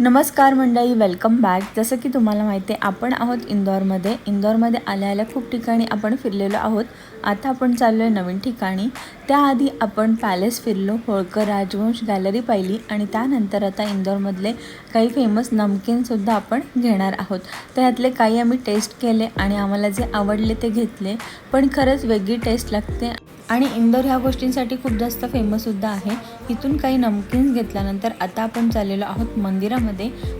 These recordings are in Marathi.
नमस्कार मंडळी वेलकम बॅक जसं की तुम्हाला माहिती आहे आपण आहोत इंदोरमध्ये. इंदोरमध्ये आल्या आल्या खूप ठिकाणी आपण फिरलेलो आहोत. आता आपण चाललो आहे नवीन ठिकाणी. त्याआधी आपण पॅलेस फिरलो होळकर राजवंश गॅलरी पाहिली आणि त्यानंतर आता इंदोरमधले काही फेमस नमकीनसुद्धा आपण घेणार आहोत. त्यातले काही आम्ही टेस्ट केले आणि आम्हाला जे आवडले ते घेतले. पण खरंच वेगळी टेस्ट लागते. आणि इंदोर ह्या गोष्टींसाठी खूप जास्त फेमससुद्धा आहे. इथून काही नमकीन्स घेतल्यानंतर आता आपण चाललेलो आहोत मंदिरामध्ये.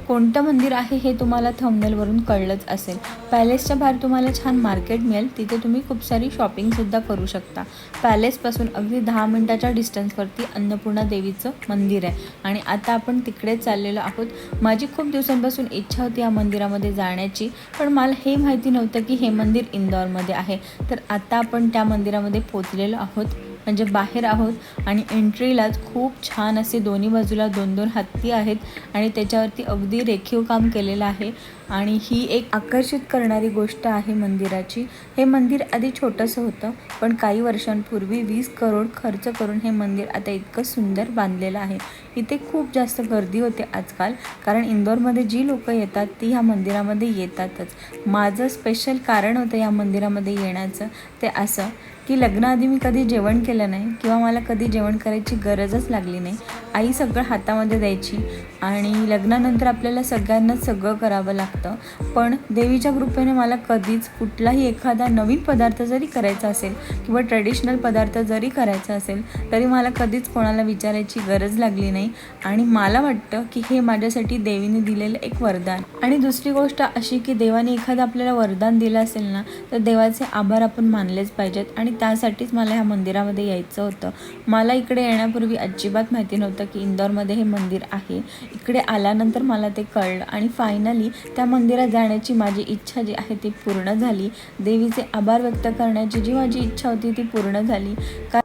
कोणतं मंदिर आहे हे तुम्हाला थंबनेलवरून कळलंच असेल. पॅलेसच्या बाहेर तुम्हाला छान मार्केट मिळेल. तिथे तुम्ही खूप सारी शॉपिंगसुद्धा करू शकता. पॅलेसपासून अगदी दहा मिनटाच्या डिस्टन्सवरती अन्नपूर्णा देवीचं मंदिर आहे. आणि आता आपण तिकडेच चाललेलो आहोत. माझी खूप दिवसांपासून इच्छा होती या मंदिरामध्ये जाण्याची. पण मला हे माहिती नव्हतं की हे मंदिर इंदौरमध्ये आहे. तर आता आपण त्या मंदिरामध्ये पोचलेलो आहोत. म्हणजे बाहेर आहोत आणि एंट्रीलाच खूप छान असे दोन्ही बाजूला दोन दोन हत्ती आहेत आणि त्याच्यावरती अगदी रेखीव काम केलेलं आहे. आणि ही एक आकर्षित करणारी गोष्ट आहे मंदिराची. हे मंदिर आधी छोटंसं होतं पण काही वर्षांपूर्वी वीस करोड खर्च करून हे मंदिर आता इतकं सुंदर बांधलेलं आहे. इथे खूप जास्त गर्दी होते आजकाल कारण इंदोरमध्ये जी लोकं येतात ती ह्या मंदिरामध्ये येतातच. माझं स्पेशल कारण होतं या मंदिरामध्ये येण्याचं ते असं. की लग्नाआधी मी कधी जेवण केलं नाही किंवा मला कधी जेवण करायची गरजच लागली नाही. आई सगळं हातामध्ये द्यायची आणि लग्नानंतर आपल्याला सगळ्यांनाच सगळं करावं लागतं. पण देवीच्या कृपेने मला कधीच कुठलाही एखादा नवीन पदार्थ जरी करायचा असेल किंवा ट्रेडिशनल पदार्थ जरी करायचा असेल तरी मला कधीच कोणाला विचारायची गरज लागली नाही. आणि मला वाटतं की हे माझ्यासाठी देवीने दिलेलं एक वरदान. आणि दुसरी गोष्ट अशी की देवाने एखादं आपल्याला वरदान दिलं असेल ना तर देवाचे आभार आपण मानलेच पाहिजेत. आणि त्यासाठीच मला ह्या मंदिरामध्ये यायचं होतं. मला इकडे येण्यापूर्वी अजिबात माहिती नव्हतं की इंदोरमध्ये हे मंदिर आहे. इकडे आल्यानंतर मला ते कळलं आणि फायनली त्या मंदिरात जाण्याची माझी इच्छा जी आहे ती पूर्ण झाली. देवीचे आभार व्यक्त करण्याची जी माझी इच्छा होती ती पूर्ण झाली. का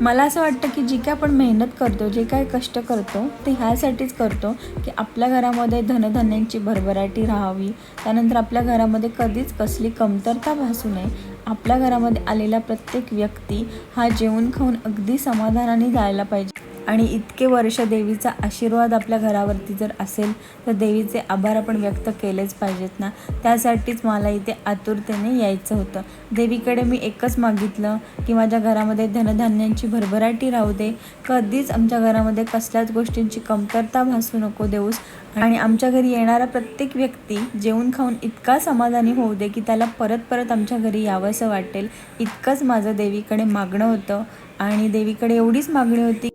मला असं वाटतं की जी काय आपण मेहनत करतो जे काय कष्ट करतो ते ह्यासाठीच करतो की आपल्या घरामध्ये धनधान्यांची भरभराटी राहावी. त्यानंतर आपल्या घरामध्ये कधीच कसली कमतरता भासू नये. आपल्या घरामध्ये आलेला प्रत्येक व्यक्ती हा जेवण खाऊन अगदी समाधानाने जायला पाहिजे. आणि इतके वर्ष देवीचा आशीर्वाद आपल्या घरावरती जर असेल तर देवीचे आभार आपण व्यक्त केलेच पाहिजेत ना? त्यासाठीच मला इथे आतुरतेने यायचं होतं. देवीकडे मी एकच मागितलं की माझ्या घरामध्ये धनधान्यांची भरभराटी राहू दे. कधीच आमच्या घरामध्ये कसल्याच गोष्टींची कमतरता भासू नको देऊस. आणि आमच्या घरी येणारा प्रत्येक व्यक्ती जेवून खाऊन इतका समाधानी होऊ दे की त्याला परत परत आमच्या घरी यावंसं वाटेल. इतकंच माझं देवीकडे मागणं होतं. आणि देवीकडे एवढीच मागणी होती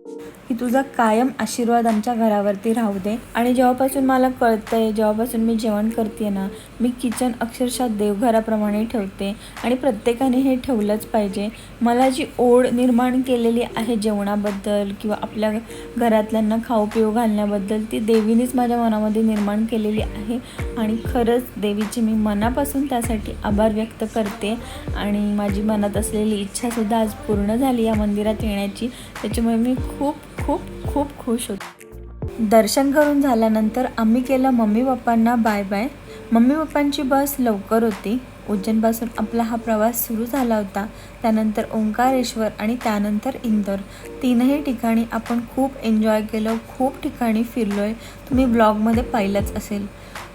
की तुझा कायम आशीर्वाद आमच्या घरावरती राहू दे. आणि जेव्हापासून मला कळतं आहे जेव्हापासून मी जेवण करते ना मी किचन अक्षरशः देवघराप्रमाणे ठेवते. आणि प्रत्येकाने हे ठेवलंच पाहिजे. मला जी ओढ निर्माण केलेली आहे जेवणाबद्दल किंवा आपल्या घरातल्यांना खाऊ पिऊ घालण्याबद्दल ती देवीनेच माझ्या मनामध्ये निर्माण केलेली आहे. आणि खरंच देवीची मी मनापासून त्यासाठी आभार व्यक्त करते. आणि माझी मनात असलेली इच्छासुद्धा आज पूर्ण झाली या मंदिरात येण्याची. त्याच्यामुळे मी खूप खूप खूप खुश होते. दर्शन करून झाल्यानंतर आम्ही केलं मम्मी पप्पांना बाय बाय मम्मी पप्पांची बस लवकर होती. उज्जैनपासून आपला हा प्रवास सुरू झाला होता. त्यानंतर ओंकारेश्वर आणि त्यानंतर इंदोर. तीनही ठिकाणी आपण खूप एन्जॉय केलं खूप ठिकाणी फिरलो आहे तुम्ही ब्लॉगमध्ये पाहिलंच असेल.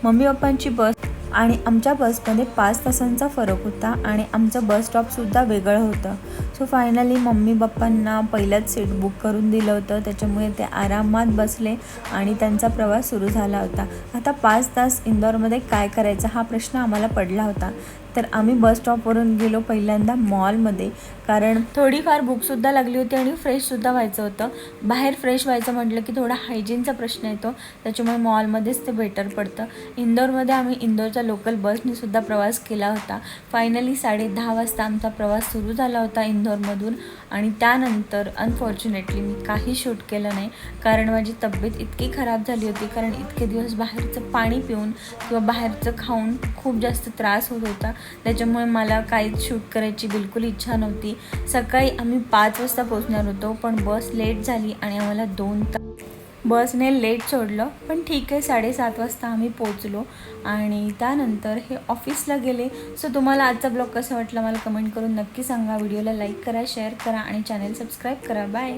मम्मी पप्पांची बस आणि आमच्या बसमध्ये पाच तासांचा फरक होता आणि आमचं बस स्टॉपसुद्धा वेगळं होतं. सो फायनली मम्मी पप्पांना पहिलंच सीट बुक करून दिलं होतं. त्याच्यामुळे ते आरामात बसले आणि त्यांचा प्रवास सुरू झाला होता. आता पाच तास इंदोरमध्ये काय करायचं हा प्रश्न आम्हाला पडला होता. तर आम्ही बस स्टॉपवरून गेलो पहिल्यांदा मॉलमध्ये. कारण थोडीफार भूकसुद्धा लागली होती आणि फ्रेशसुद्धा व्हायचं होतं. बाहेर फ्रेश व्हायचं म्हटलं की थोडा हायजीनचा प्रश्न येतो. त्याच्यामुळे मॉलमध्येच ते बेटर पडतं. इंदोरमध्ये आम्ही इंदोरच्या लोकल बसनेसुद्धा प्रवास केला होता. फायनली साडे दहा वाजता आमचा प्रवास सुरू झाला होता इंदोरमधून. आणि त्यानंतर अनफॉर्च्युनेटली मी काही शूट केलं नाही. कारण माझी तब्येत इतकी खराब झाली होती. कारण इतके दिवस बाहेरचं पाणी पिऊन किंवा बाहेरचं खाऊन खूप जास्त त्रास होत होता. त्याच्यामुळे मला काहीच शूट करायची बिलकुल इच्छा नव्हती. सकाळी आम्ही पाच वाजता पोचणार होतो पण बस लेट झाली आणि आम्हाला दोन तास बसने लेट सोडलं पण ठीक आहे साडेसात वाजता आम्ही पोचलो आणि त्यानंतर हे ऑफिसला गेले. सो तुम्हाला आजचा ब्लॉग कसा वाटला मला कमेंट करून नक्की सांगा. व्हिडिओला लाईक करा शेअर करा आणि चॅनल सबस्क्राईब करा. बाय